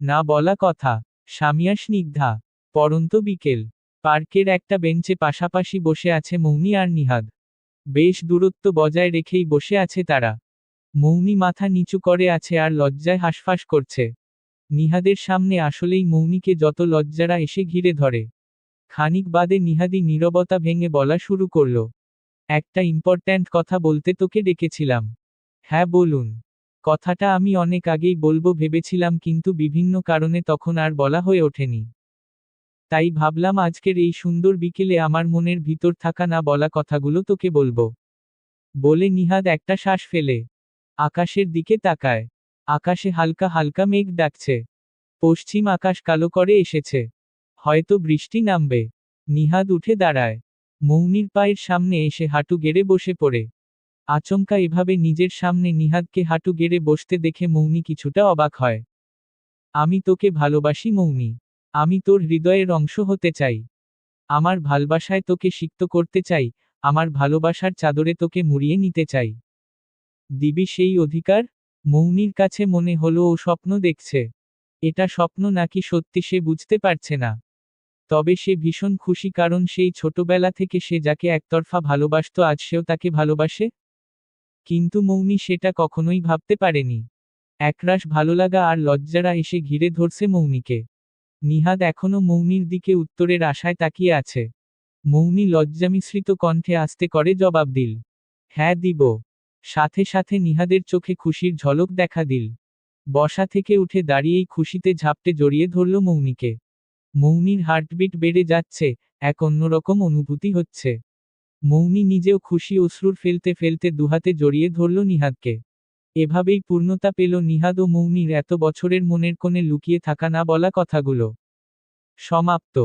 না বলা কথা। সামিয়া স্নিগ্ধা। পরন্ত বিকেল। পার্কের একটা বেঞ্চে পাশাপাশি বসে আছে মৌনি আর নিহাদ। বেশ দূরত্ব বজায় রেখেই বসে আছে তারা। মৌনি মাথা নিচু করে আছে আর লজ্জায় হাসফাস করছে। নিহাদের সামনে আসলেই মৌনিকে যত লজ্জারা এসে ঘিরে ধরে। খানিক বাদে নিহাদি নীরবতা ভেঙে বলা শুরু করল। একটা ইম্পর্ট্যান্ট কথা বলতে তোকে ডেকেছিলাম। হ্যাঁ বলুন। কথাটা আমি অনেক আগেই বলব, ভেবেছিলাম কিন্তু বিভিন্ন কারণে তখন আর বলা হয়ে ওঠেনি। তাই ভাবলাম আজকের এই সুন্দর বিকেলে আমার মনের ভিতর থাকা না বলা কথাগুলো তোকে বলব। বলে নিহাদ একটা শ্বাস ফেলে। আকাশের দিকে তাকায়। আকাশে হালকা হালকা মেঘ ডাকছে। পশ্চিম আকাশ কালো করে এসেছে। হয়তো বৃষ্টি নামবে। নিহাদ উঠে দাঁড়ায়। মৌনির পায়ের সামনে এসে হাঁটু গেড়ে বসে পড়ে। আচমকা এভাবে নিজের সামনে নিহাদকে হাঁটু গেড়ে বসতে দেখে মৌনি কিছুটা অবাক হয়। আমি তোকে ভালোবাসি মৌনি। আমি তোর হৃদয়ের অংশ হতে চাই। আমার ভালবাসায় তোকে সিক্ত করতে চাই। আমার ভালোবাসার চাদরে তোকে মুড়িয়ে নিতে চাই। দিবি সেই অধিকার? মৌনির কাছে মনে হলো ও স্বপ্ন দেখছে। এটা স্বপ্ন নাকি সত্যি সে বুঝতে পারছে না। তবে সে ভীষণ খুশি কারণ সেই ছোটবেলা থেকে সে যাকে একতরফা ভালোবাসতো আজ সেও তাকে ভালোবাসে। কিন্তু মৌনি সেটা কখনোই ভাবতে পারেনি। একরাশ ভালোলাগা আর লজ্জারা এসে ঘিরে ধরছে মৌনিকে। নিহাদ এখনও মৌনির দিকে উত্তরের আশায় তাকিয়ে আছে। মৌনি লজ্জামিশ্রিত কণ্ঠে আস্তে করে জবাব দিল হ্যাঁ দিব। সাথে সাথে নিহাদের চোখে খুশির ঝলক দেখা দিল। বসা থেকে উঠে দাঁড়িয়েই খুশিতে ঝাপটে জড়িয়ে ধরল মৌনিকে। মৌনির হার্টবিট বেড়ে যাচ্ছে, এক অন্যরকম অনুভূতি হচ্ছে। মৌনি নিজেও খুশি অশ্রুর ফেলতে ফেলতে দুহাতে জড়িয়ে ধরল নিহাদকে। এভাবেই পূর্ণতা পেল নিহাদ ও মৌনির এত বছরের মনের কোণে লুকিয়ে থাকা না বলা কথাগুলো। সমাপ্ত।